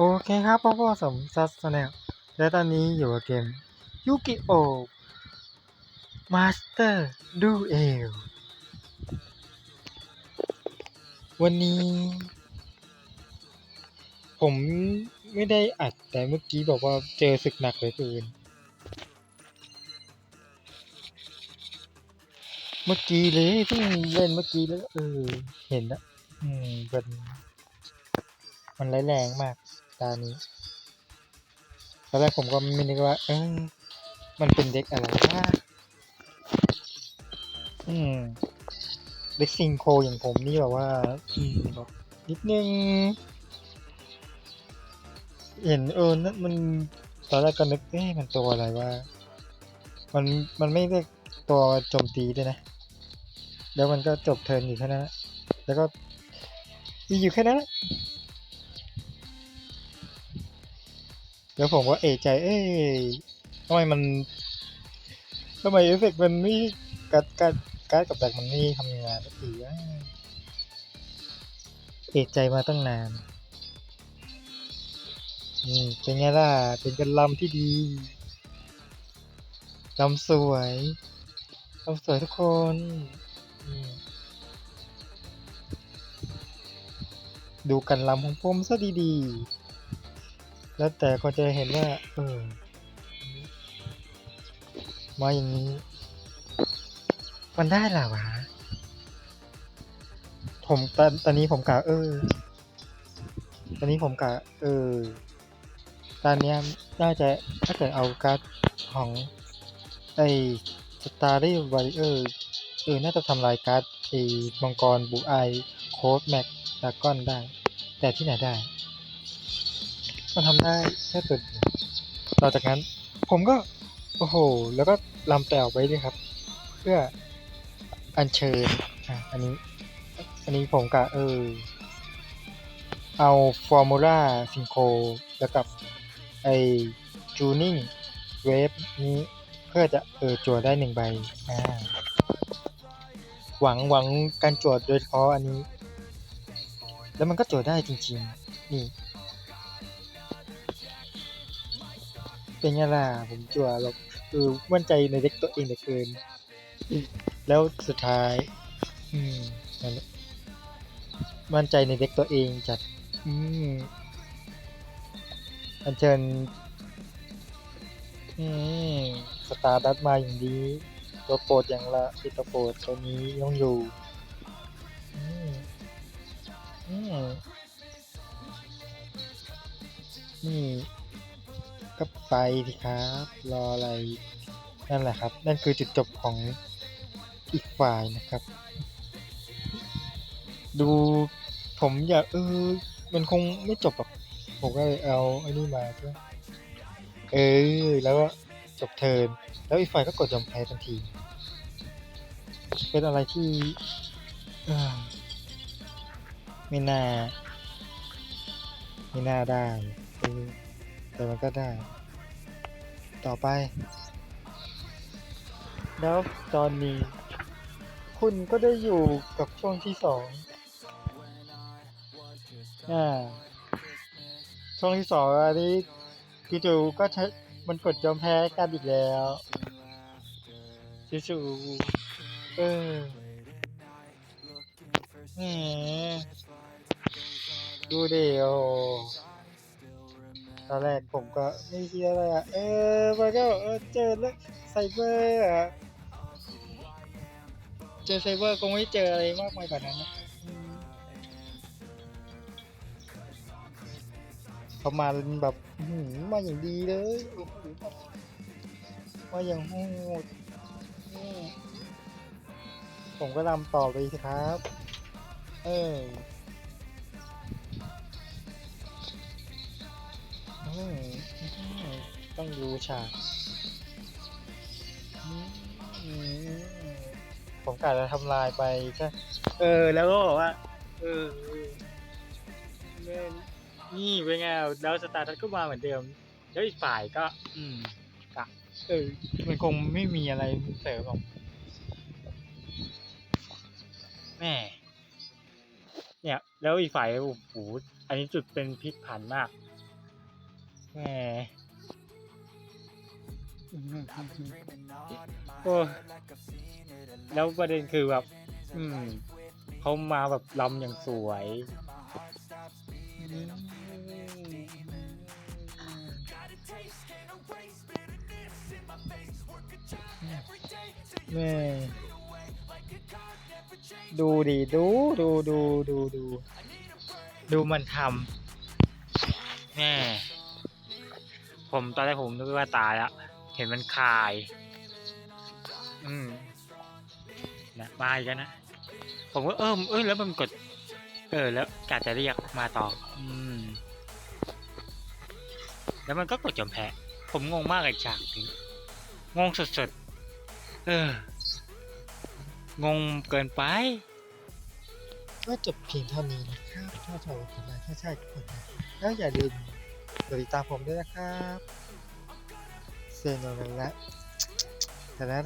โอเคครับพ่อพ่อสมซัสแนลและตอนนี้อยู่กับเกมยูกิโอมาสเตอร์ดูเอลวันนี้ ผมไม่ได้อัดแต่เมื่อกี้บอกว่าเจอศึกหนักเหลยเกินเมื่อกี้เลยเพิ่งเล่นเมื่อกี้แล้วเออ เห็นนะอืมเป็นมันร้ายแรงมาก ตานี้ ตอนแรกผมก็ไม่นึกว่า เออมันเป็นเด็กอะไรนะอืม เด็กซิงโคอย่างผมนี่แบบว่า อืมแบบนิดนึง เห็นเออนั่นมัน ตอนแรกก็นึกเอ๊ะมันตัวอะไรว่ามัน มันไม่ได้ตัวโจมตีด้วยนะ แล้วมันก็จบเทิร์นอยู่แค่นั้นแล้วก็ มีอยู่แค่นั้น แล้วผมก็เอะใจ เอ้ยทำไมมันทำไมเอฟเฟกต์มันไม่การการการดกับดักมันไม่ทำงานสักทีเอะใจมาตั้งนานอืมเป็นไงล่ะ เป็นกันลำที่ดีลำสวยลำสวยทุกคนดูกันลำของผมซะดีๆ แล้วแต่ก็จะเห็นว่า เออ มาอย่างนี้ มันได้หรอวะ ผมตอนตอนนี้ผมกะเออ ตอนนี้ผมกะเออ ตอนนี้น่าจะถ้าเกิดเอาการ์ดของไอ้สตาร์ได้บาริเออร์เออ น่าจะทำลายการ์ดไอ้มังกรบูไอโค้ดแม็กดากอนได้ แต่ที่ไหนได้ มันทำได้แค่ตัวเดียวต่อจากนั้นผมก็ โอ้โห แล้วก็ลำแต่ออกไปด้วยครับ เพื่ออัญเชิญอะอันนี้ อันนี้ผมกะเออ เอาฟอร์มูล่าซิงโคแล้วกับไอจูนิ่งเวฟนี้เพื่อจะเออจวดได้หนึ่งใบอ่าหวังหวังการจวดโดยเฉพาะอันนี้ แล้วมันก็จวดได้จริง ๆ นี่ เป็นไงล่ะผมจั่วแบบเออมั่นใจในเด็กตัวเองเหลือเกิน แล้วสุดท้าย อืมนั่นแหละมั่นใจในเด็กตัวเองจัด อืมอันเชิญ อืมสตาร์ดัตมาอย่างดีตัวโปรดอย่างละที่ตัวโปรดตัวนี้ต้องอยู่ อืมอืมนี่ ก็ไปดิครับ รออะไร นั่นแหละครับ นั่นคือจุดจบของอีกฝ่ายนะครับ ดูผมอยากเออ มันคงไม่จบหรอกผมก็เลยเอาไอ้นี่มาใช่ไหมเออ แล้วก็จบเทิร์นแล้วอีกฝ่ายก็กดยอมแพ้ทันที เป็นอะไรที่ไม่น่า ไม่น่าได้ แต่มันก็ได้ ต่อไป แล้วตอนนี้ คุณก็ได้อยู่กับช่วงที่สองอ่าช่วงที่สองอันนี้จู่ๆก็ใช้มันกดยอมแพ้กันอีกแล้วจู่ๆเออแหมดูเดียว ตอนแรกผมก็ไม่คิดอะไรอะ เออมันก็เออเจอแล้วไซเบอร์อะ เจอไซเบอร์คงไม่เจออะไรมากมายกว่านั้นนะอืมเขามาแบบหืมาอย่างดีเลยมาอย่างโหดผมก็ลำต่อไปสิครับ เออ อืมต้องดูฉากอืมผมกะจะทำลายไปใช่เออ แล้วก็บอกว่า เออนนี่เป็นไงแล้วสตาร์ทัก็มาเหมือนเดิม แล้วอีกฝ่ายก็ อืมกะเออ มันคงไม่มีอะไรเสริมหรอกแม่เนี่ย แล้วอีกฝ่ายโอ้โหอันนี้จุดเป็นพลิกผันมาก แหมโอ้แล้วประเด็นคือแบบ อืมเขามาแบบลำอย่างสวยอืมแม่ดูดิดูดูดูดูดู ดูมันทำแม่ ผมตอนแรกผมนึกว่าตายแล้วเห็นมันคาย อืมนะมาอีกแล้วนะ ผมก็เออเออแล้วมันกด เออ แล้วกาจะเรียกมาต่อ อืม แล้วมันก็กดจมแพ้ผมงงมากเลยฉากนี้งงสุดๆ เออ งงเกินไป ก็จบเพียงเท่านี้นะครับถ้าชอบกดไลค์ถ้าใช่กดไลค์แล้วอย่าลืม กดติดตามผมด้วยนะครับเซนโนเลยละแต่ละ